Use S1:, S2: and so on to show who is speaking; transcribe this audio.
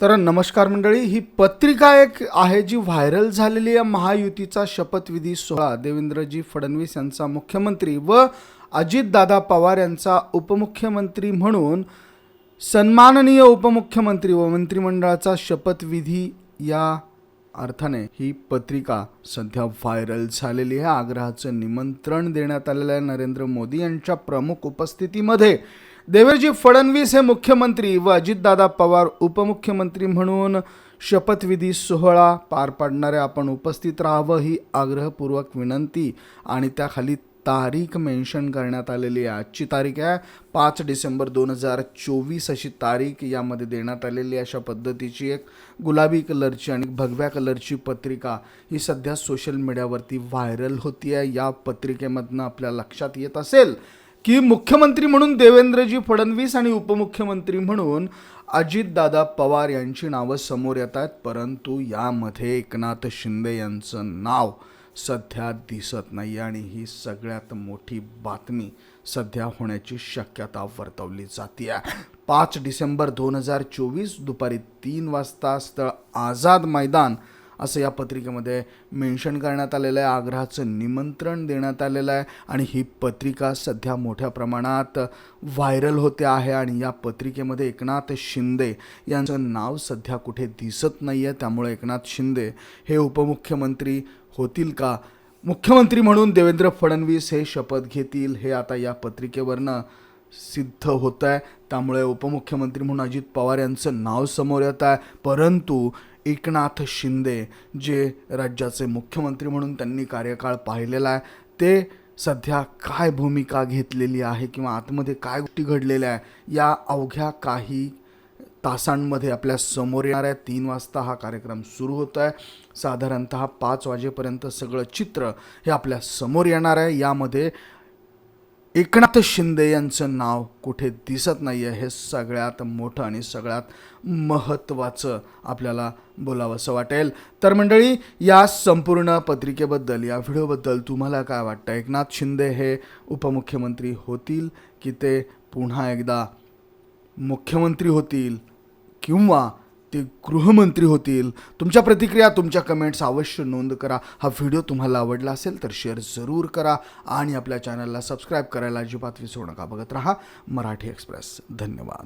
S1: तर नमस्कार मंडळी ही पत्रिका एक आहे जी व्हायरल झालेली आहे महायुतीचा शपथविधी सोहळा. देवेंद्रजी फडणवीस यांचा मुख्यमंत्री व अजितदादा पवार यांचा उपमुख्यमंत्री म्हणून सन्माननीय उपमुख्यमंत्री व मंत्रिमंडळाचा शपथविधी या अर्थाने ही पत्रिका सध्या व्हायरल झालेली आहे. आग्रहाचं निमंत्रण देण्यात आलेलं आहे नरेंद्र मोदी यांच्या प्रमुख उपस्थितीमध्ये. देवजी फडणवीस हे मुख्यमंत्री व अजितदादा पवार उपमुख्यमंत्री म्हणून शपथविधी सोहळा पार पाडणारे आपण उपस्थित राहावं ही आग्रहपूर्वक विनंती आणि त्याखाली तारीख मेन्शन करण्यात आलेली आहे. आजची तारीख आहे पाच डिसेंबर दोन हजार चोवीस. अशी तारीख यामध्ये देण्यात आलेली आहे. अशा पद्धतीची एक गुलाबी कलरची आणि भगव्या कलरची पत्रिका ही सध्या सोशल मीडियावरती व्हायरल होती आहे. या पत्रिकेमधनं आपल्या लक्षात येत असेल की मुख्यमंत्री म्हणून देवेंद्रजी फडणवीस आणि उपमुख्यमंत्री म्हणून अजितदादा पवार यांची नावं समोर येत आहेत. परंतु यामध्ये एकनाथ शिंदे यांचं नाव सध्या दिसत नाही आणि ही सगळ्यात मोठी बातमी सध्या होण्याची शक्यता वर्तवली जाते पाच डिसेंबर दोन हजार चोवीस दुपारी तीन वाजता स्थळ आझाद मैदान असं या पत्रिकेमध्ये मेन्शन करण्यात आलेलं आहे. आग्रहाचं निमंत्रण देण्यात आलेलं आहे. आणि ही पत्रिका सध्या मोठ्या प्रमाणात व्हायरल होते आहे. आणि या पत्रिकेमध्ये एकनाथ शिंदे यांचं नाव सध्या कुठे दिसत नाही आहे त्यामुळे एकनाथ शिंदे हे उपमुख्यमंत्री होतील का? मुख्यमंत्री म्हणून देवेंद्र फडणवीस हे शपथ घेतील हे आता या पत्रिकेवरनं सिद्ध होत आहे. त्यामुळे उपमुख्यमंत्री म्हणून अजित पवार यांचं नाव समोर येत आहे. परंतु एकनाथ शिंदे जे राज्याचे मुख्यमंत्री म्हणून त्यांनी कार्यकाळ पाहिलेला आहे ते सध्या काय भूमिका घेतलेली आहे किंवा आतमध्ये काय गोष्टी घडलेल्या आहे या अवघ्या काही तासांमध्ये आपल्यासमोर येणार आहे. तीन वाजता हा कार्यक्रम सुरू होतो आहे. साधारणत पाच वाजेपर्यंत सगळं चित्र हे आपल्यासमोर येणार आहे. यामध्ये एकनाथ शिंदे यांचं नाव कुठे दिसत नाही आहे हे सगळ्यात मोठं आणि सगळ्यात महत्त्वाचं आपल्याला बोलावंसं वाटेल. तर मंडळी या संपूर्ण पत्रिकेबद्दल या व्हिडिओबद्दल तुम्हाला काय वाटतं? एकनाथ शिंदे हे उपमुख्यमंत्री होतील की ते पुन्हा एकदा मुख्यमंत्री होतील किंवा ते गृहमंत्री होतील. तुमच्या प्रतिक्रिया तुमच्या कमेंट्स अवश्य नोंद करा. हा व्हिडिओ तुम्हाला आवडला असेल तर शेअर जरूर करा आणि आपल्या चॅनलला सबस्क्राईब करायला अजिबात विसरू नका. बघत राहा मराठी एक्सप्रेस धन्यवाद.